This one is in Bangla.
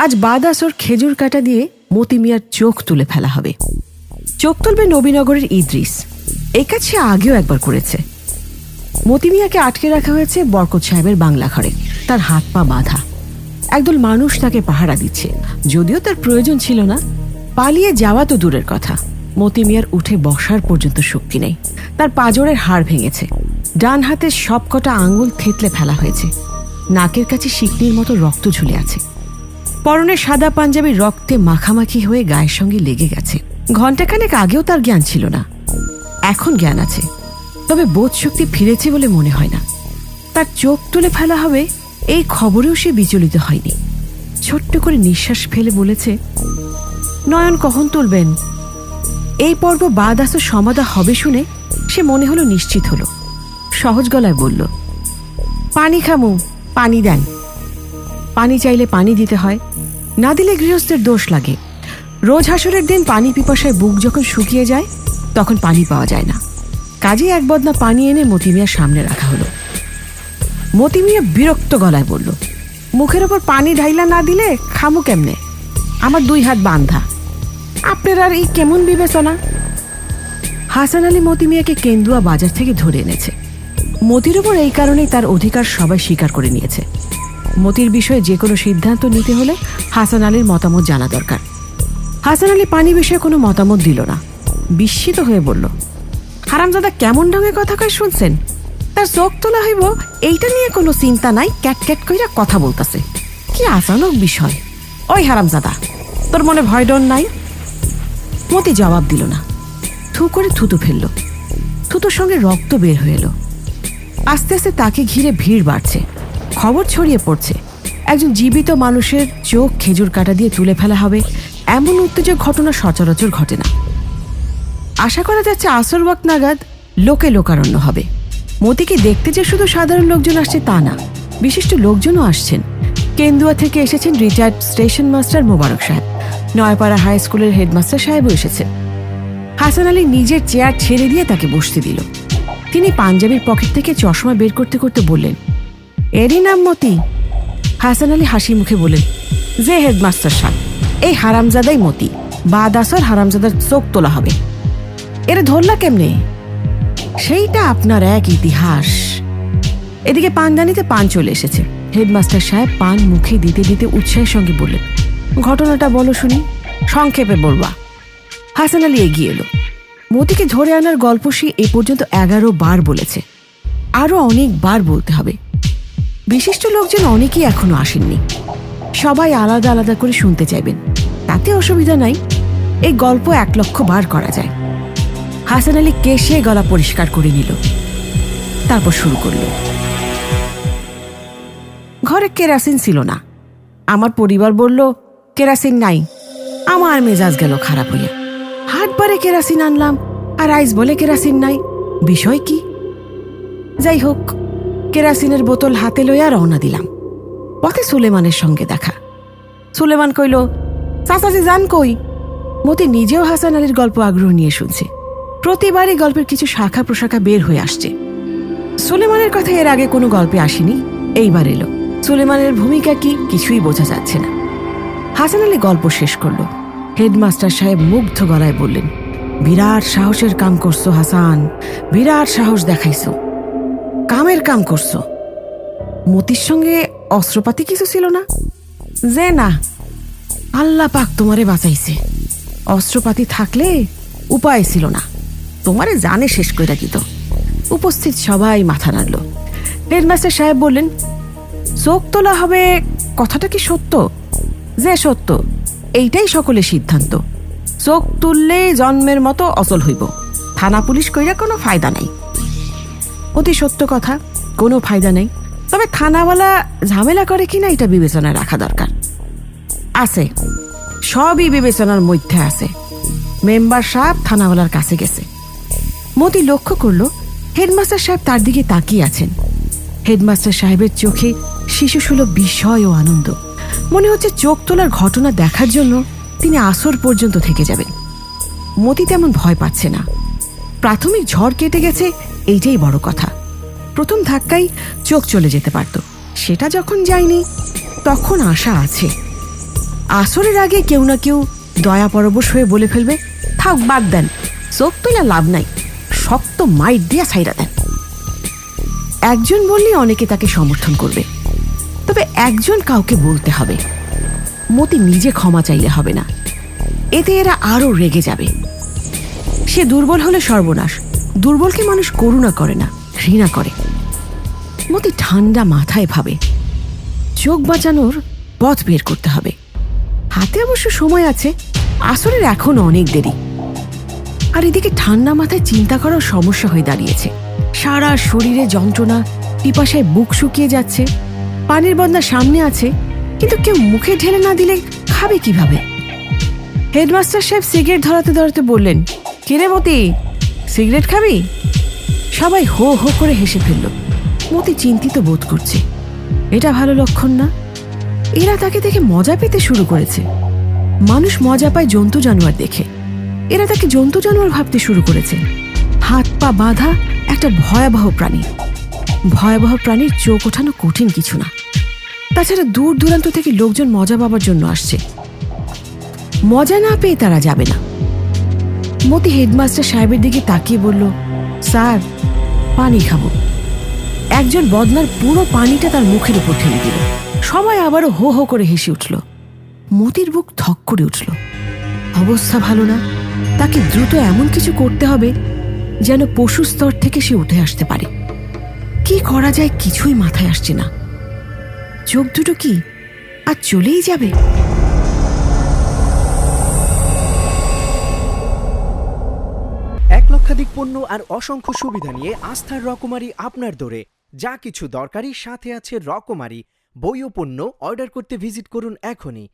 আজ বাদাসর খেজুর কাটা দিয়ে মতি মিয়ার চোখ তুলে ফেলা হবে। চোখ তুলবে নবীনগরের ইদ্রিস। এই কাজ সে আগেও একবার করেছে। মতি মিয়াকে আটকে রাখা হয়েছে বরকত সাহেবের বাংলা ঘরে। তার হাত পা বাঁধা। একদল মানুষ তাকে পাহারা দিচ্ছে। যদিও তার প্রয়োজন ছিল না। পালিয়ে যাওয়া তো দূরের কথা। মতি মিয়ার উঠে বসার পর্যন্ত শক্তি নেই। তার পাজরের হাড় ভেঙেছে। ডান হাতের সবকটা আঙুল থেতলে ফেলা হয়েছে। নাকের কাছে শিকনির মতো রক্ত ঝুলে আছে। পরনে সাদা পাঞ্জাবি রক্তে মাখামাখি হয়ে গায়ের সঙ্গে লেগে গেছে। ঘণ্টাখানেক আগেও তার জ্ঞান ছিল না। এখন জ্ঞান আছে। তবে বোধ শক্তি ফিরেছে বলে মনে হয় না। তার চোখ তুলে ফেলা হবে এই খবরেও সে বিচলিত হয়নি। ছোট্ট করে নিঃশ্বাস ফেলে বলেছে, নয়ন, কখন তুলবেন? এই পর্ব বাদ আসো সমাধা হবে শুনে সে মনে হলো নিশ্চিত হলো। সহজ গলায় বলল, পানি খামু, পানি দেন। পানি চাইলে পানি দিতে হয়। না দিলে গৃহস্থের দোষ লাগে। রোজ হাসরের দিন পানি পিপাসায় বুক যখন শুকিয়ে যায়, তখন পানি পাওয়া যায় না। কাজে এক বদনা পানি এনে মতিমিয়ার সামনে রাখা হলো। মতিমিয়া বিরক্ত গলায় বলল, মুখের ওপর পানি ঢাইলা না দিলে খামু কেমনে? আমার দুই হাত বান্ধা। আপনার আর এই কেমন বিবেচনা? হাসান আলী মতিমিয়াকে কেন্দুয়া বাজার থেকে ধরে এনেছে। মতির ওপর এই কারণেই তার অধিকার সবাই স্বীকার করে নিয়েছে। মতির বিষয়ে যে কোনো সিদ্ধান্ত নিতে হলে হাসান আলীর মতামত জানা দরকার। হাসান আলী পানি বিষয়ে কোনো মতামত দিল না। বিস্মিত হয়ে বলল, হারামজাদা কেমন ঢঙে কথা কয় শুনছেন? তার চোখ তোলা হইব, এইটা নিয়ে কোনো চিন্তা নাই, ক্যাট ক্যাট কইরা কথা বলতাছে। কি আচানক বিষয়। ওই হারামজাদা, তোর মনে ভয় ডর নাই? মতি জবাব দিল না। থু করে থুতু ফেলল। থুতুর সঙ্গে রক্ত বের হয়ে এলো। আস্তে আস্তে তাকে ঘিরে ভিড় বাড়ছে। খবর ছড়িয়ে পড়ছে। একজন জীবিত মানুষের চোখ খেজুর কাটা দিয়ে তুলে ফেলা হবে এমন উত্তেজক ঘটনা সচরাচর ঘটে না। আশা করা যাচ্ছে আসর ওয়াক নাগাদ লোকে লোকারণ্য হবে। মতিকে দেখতে যে শুধু সাধারণ লোকজন আসছে তা না, বিশিষ্ট লোকজনও আসছেন। কেন্দুয়া থেকে এসেছেন রিটায়ার্ড স্টেশন মাস্টার মোবারক সাহেব। নয়পাড়া হাই স্কুলের হেডমাস্টার সাহেবও এসেছেন। হাসান আলী নিজের চেয়ার ছেড়ে দিয়ে তাকে বসতে দিল। তিনি পাঞ্জাবির পকেট থেকে চশমা বের করতে করতে বললেন এরই নাম মতি? হাসান আলী হাসি মুখে বললেন, যে হেডমাস্টার সাহেব, এই হারামজাদাই মতি। বাদ আসর হারামজাদার চোখ তোলা হবে। এরা ধরলা কেমনে? সেইটা আপনার এক ইতিহাস। এদিকে পানদানিতে পান চলে এসেছে। হেডমাস্টার সাহেব পান মুখে দিতে দিতে উৎসাহের সঙ্গে বললেন, ঘটনাটা বলো শুনি, সংক্ষেপে বলবা। হাসান আলী এগিয়ে এলো। মতিকে ধরে আনার গল্প সে এ পর্যন্ত এগারো বার বলেছে। আরও অনেকবার বলতে হবে। বিশিষ্ট লোকজন অনেকেই এখনও আসেননি। সবাই আলাদা আলাদা করে শুনতে চাইবেন। তাতে অসুবিধা নাই। এই গল্প এক লক্ষ বার করা যায়। হাসান আলী কেশে গলা পরিষ্কার করে নিল। তারপর শুরু করল। ঘরে কেরাসিন ছিল না। আমার পরিবার বলল, কেরাসিন নাই। আমার মেজাজ গেল খারাপ হইয়া। হাটবারে কেরাসিন আনলাম, আর আইস বলে কেরাসিন নাই। বিষয় কি? যাই হোক কেরাসিনের বোতল হাতে লইয়া রওনা দিলাম। পথে সুলেমানের সঙ্গে দেখা। সুলেমান কইল, চাচাজি যান কই? মতি নিজেও হাসান আলীর গল্প আগ্রহ নিয়ে শুনছে। প্রতিবারই গল্পের কিছু শাখা প্রশাখা বের হয়ে আসছে। সুলেমানের কথা এর আগে কোনো গল্পে আসেনি, এইবার এলো। সুলেমানের ভূমিকা কি কিছুই বোঝা যাচ্ছে না। হাসান আলী গল্প শেষ করল। হেডমাস্টার সাহেব মুগ্ধ গলায় বললেন, বিরাট সাহসের কাম করছ হাসান, বিরাট সাহস দেখাইছো। কামের কাম করছ। মতির সঙ্গে অস্ত্রপাতি কিছু ছিল না? যে না, আল্লাহ পাক তোমারে বাঁচাইছে। অস্ত্রপাতি থাকলে উপায় ছিল না। তোমারে জানে শেষ করে দিত। উপস্থিত সবাই মাথা নাড়ল। হেডমাস্টার সাহেব বললেন, চোখ তোলা হবে, কথাটা কি সত্য? যে সত্য, এইটাই সকলের সিদ্ধান্ত। চোখ তুললে জন্মের মতো অচল হইব। থানা পুলিশ কইরা কোনো ফায়দা নাই। অতি সত্য কথা, কোনো ফায়দা নেই। তবে থানাওয়ালা ঝামেলা করে কিনা এটা বিবেচনায় রাখা দরকার। আছে, সবই বিবেচনার মধ্যে আছে। মেম্বার সাহেব থানাওয়ালার কাছে গেছে। মতি লক্ষ্য করল, হেডমাস্টার সাহেব তার দিকে তাকিয়ে আছেন। হেডমাস্টার সাহেবের চোখে শিশুসুলভ বিস্ময় ও আনন্দ। মনে হচ্ছে চোখ তোলার ঘটনা দেখার জন্য তিনি আসর পর্যন্ত থেকে যাবেন। মতি তেমন ভয় পাচ্ছে না। প্রাথমিক ঝড় কেটে গেছে এইটাই বড় কথা। প্রথম ধাক্কাই চোখ চলে যেতে পারত। সেটা যখন যায়নি, তখন আশা আছে। আসরের আগে কেউ না কেউ দয়া পরবশ হয়ে বলে ফেলবে, থাক, বাদ দেন। চোখ তোলা লাভ নাই। শক্ত মাইট দিয়া সাইরা দেন। একজন বললে অনেকে তাকে সমর্থন করবে। তবে একজন কাউকে বলতে হবে। মতি নিজে ক্ষমা চাইলে হবে না। এতে এরা আরও রেগে যাবে। সে দুর্বল হলে সর্বনাশ। দুর্বলকে মানুষ করুণা করে না, ঘৃণা করে। মতি ঠান্ডা মাথায় ভাবে, চোখ বাঁচানোর পথ বের করতে হবে। হাতে অবশ্য সময় আছে, আসরের এখন অনেক দেরি। আর এদিকে ঠান্ডা মাথায় চিন্তা করার সমস্যা হয়ে দাঁড়িয়েছে। সারা শরীরে যন্ত্রণা, পিপাসায় বুক শুকিয়ে যাচ্ছে, পানির বন্দা সামনে আছে, কিন্তু কেউ মুখে ঢেলে না দিলে খাবে কীভাবে? হেডমাস্টার সাহেব সিগারেট ধরাতে ধরাতে বললেন কিরে মতি? সিগারেট খাবি? সবাই হো হো করে হেসে ফেলল। মতি চিন্তিত বোধ করছে। এটা ভালো লক্ষণ না? এরা তাকে দেখে মজা পেতে শুরু করেছে। মানুষ মজা পায় জন্তু জানোয়ার দেখে। এরা তাকে জন্তু জানোয়ার ভাবতে শুরু করেছে। হাত, পা বাঁধা একটা ভয়াবহ প্রাণী। ভয়াবহ প্রাণীর চোখ ওঠানো কঠিন কিছু না। তাছাড়া দূর দূরান্ত থেকে লোকজন মজা পাবার জন্য আসছে। মজা না পেয়ে তারা যাবে না। মতি হেডমাস্টার সাহেবের দিকে তাকিয়ে বলল, স্যার, পানি খাব। একজন বদনার পুরো পানিটা তার মুখের উপর ঠেলে দিল। সবাই আবারও হো হো করে হেসে উঠল। মতির বুক থক করে উঠল। অবস্থা ভালো না। তাকে দ্রুত এমন কিছু করতে হবে যেন পশু স্তর থেকে সে উঠে আসতে পারে। কি করা যায় কিছুই মাথায় আসছে না। চোখ দুটো কি আর চলেই যাবে? লক্ষাধিক পণ্য আর অসংখ্য সুবিধা নিয়ে আস্থার রকমারি আপনার দোরে। যা কিছু দরকারি, সাথে আছে রকমারি। বইও পণ্য, অর্ডার করতে ভিজিট করুন এখনই।